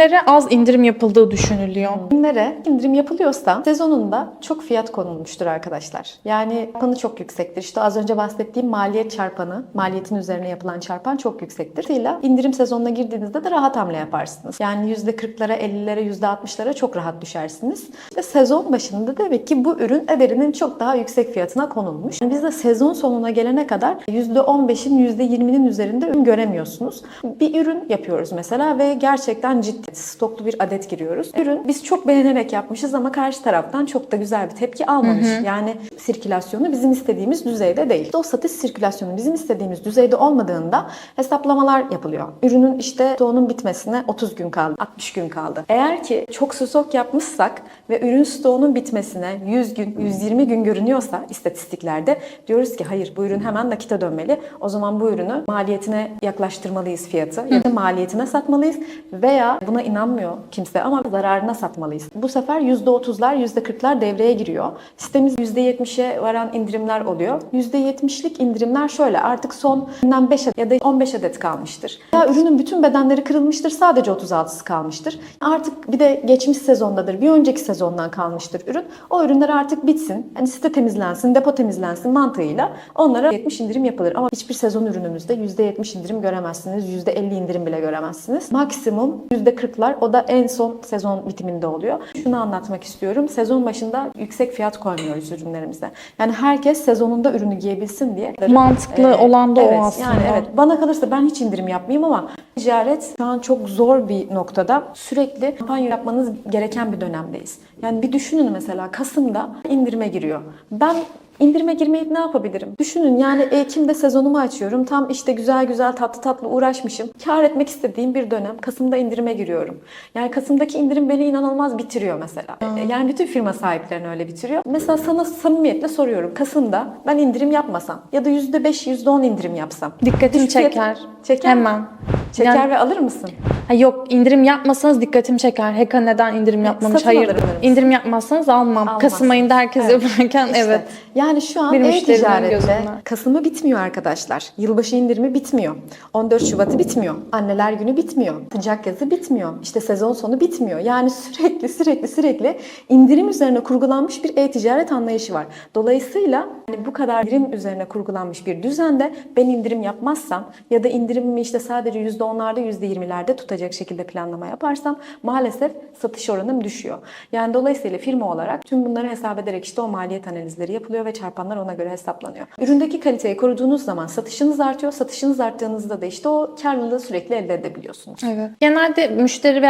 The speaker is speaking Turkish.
ürünlere az indirim yapıldığı düşünülüyor. Ürünlere indirim yapılıyorsa sezonunda çok fiyat konulmuştur arkadaşlar. Yani çarpanı çok yüksektir. İşte az önce bahsettiğim maliyet çarpanı, maliyetin üzerine yapılan çarpan çok yüksektir. Dolayısıyla indirim sezonuna girdiğinizde de rahat hamle yaparsınız. Yani %40'lara, 50'lere, %60'lara çok rahat düşersiniz. İşte sezon başında demek ki bu ürün ederinin çok daha yüksek fiyatına konulmuş. Yani biz de sezon sonuna gelene kadar %15'in, %20'nin üzerinde ürün göremiyorsunuz. Bir ürün yapıyoruz mesela ve gerçekten ciddi stoklu bir adet giriyoruz. Ürün biz çok beğenerek yapmışız ama karşı taraftan çok da güzel bir tepki almamış. Yani sirkülasyonu bizim istediğimiz düzeyde değil. İşte o satış sirkülasyonu bizim istediğimiz düzeyde olmadığında hesaplamalar yapılıyor. Ürünün işte stoğunun bitmesine 30 gün kaldı, 60 gün kaldı. Eğer ki çok stok yapmışsak ve ürün stoğunun bitmesine 100 gün, 120 gün görünüyorsa istatistiklerde diyoruz ki hayır bu ürün hemen nakite dönmeli. O zaman bu ürünü maliyetine yaklaştırmalıyız fiyatı ya da maliyetine satmalıyız veya buna inanmıyor kimse ama zararına satmalıyız. Bu sefer %30'lar, %40'lar devreye giriyor. Sitemiz %70'e varan indirimler oluyor. %70'lik indirimler şöyle artık son üründen 5 adet ya da 15 adet kalmıştır. Ya ürünün bütün bedenleri kırılmıştır sadece 36'sı kalmıştır. Artık bir de geçmiş sezondadır bir önceki sezondan kalmıştır ürün. O ürünler artık bitsin. Hani site temizlensin, depo temizlensin mantığıyla onlara 70 indirim yapılır. Ama hiçbir sezon ürünümüzde %70 indirim göremezsiniz. %50 indirim bile göremezsiniz. Maksimum %40'lar o da en son sezon bitiminde oluyor. Şunu anlatmak istiyorum. Sezon başında yüksek fiyat koymuyoruz ürünlerimize. Yani herkes sezonunda ürünü giyebilsin diye. Mantıklı Ee, olan da evet, o aslında. Yani evet. Bana kalırsa ben hiç indirim yapmayayım ama ticaret şu an çok zor bir noktada. Sürekli kampanya yapmanız gereken bir dönemdeyiz. Yani bir düşünün mesela Kasım'da indirime giriyor. Ben İndirime girmeyip ne yapabilirim? Düşünün yani Ekim'de sezonumu açıyorum. Tam işte güzel güzel tatlı tatlı uğraşmışım. Kar etmek istediğim bir dönem. Kasım'da indirime giriyorum. Yani Kasım'daki indirim beni inanılmaz bitiriyor mesela. Yani bütün firma sahiplerini öyle bitiriyor. Mesela sana samimiyetle soruyorum. Kasım'da ben indirim yapmasam ya da %5, %10 indirim yapsam. Dikkatim Düşük fiyat- çeker. Çeker. Hemen. Çeker Yani- ve alır mısın? Ha yok indirim yapmasanız dikkatim çeker. Heka neden indirim yapmamış? satın Hayır. alırım derim. İndirim yapmazsanız almam. Almazsın. Kasım ayında herkes Evet. yaparken İşte, evet. Yani şu an Bir müşterinin e-ticarette gözünden. Kasım'ı bitmiyor arkadaşlar. Yılbaşı indirimi bitmiyor. 14 Şubat'ı bitmiyor. Anneler günü bitmiyor. Sıcak yazı bitmiyor. İşte sezon sonu bitmiyor. Yani sürekli sürekli sürekli indirim üzerine kurgulanmış bir e-ticaret anlayışı var. Dolayısıyla hani bu kadar indirim üzerine kurgulanmış bir düzende ben indirim yapmazsam ya da indirimimi işte sadece %10'larda %20'lerde tutacak şekilde planlama yaparsam maalesef satış oranım düşüyor. Yani dolayısıyla firma olarak tüm bunları hesap ederek işte o maliyet analizleri yapılıyor ve çarpanlar ona göre hesaplanıyor. Üründeki kaliteyi koruduğunuz zaman satışınız artıyor. Satışınız arttığınızda da işte o karlılığı sürekli elde edebiliyorsunuz. Evet. Genelde müşteri veya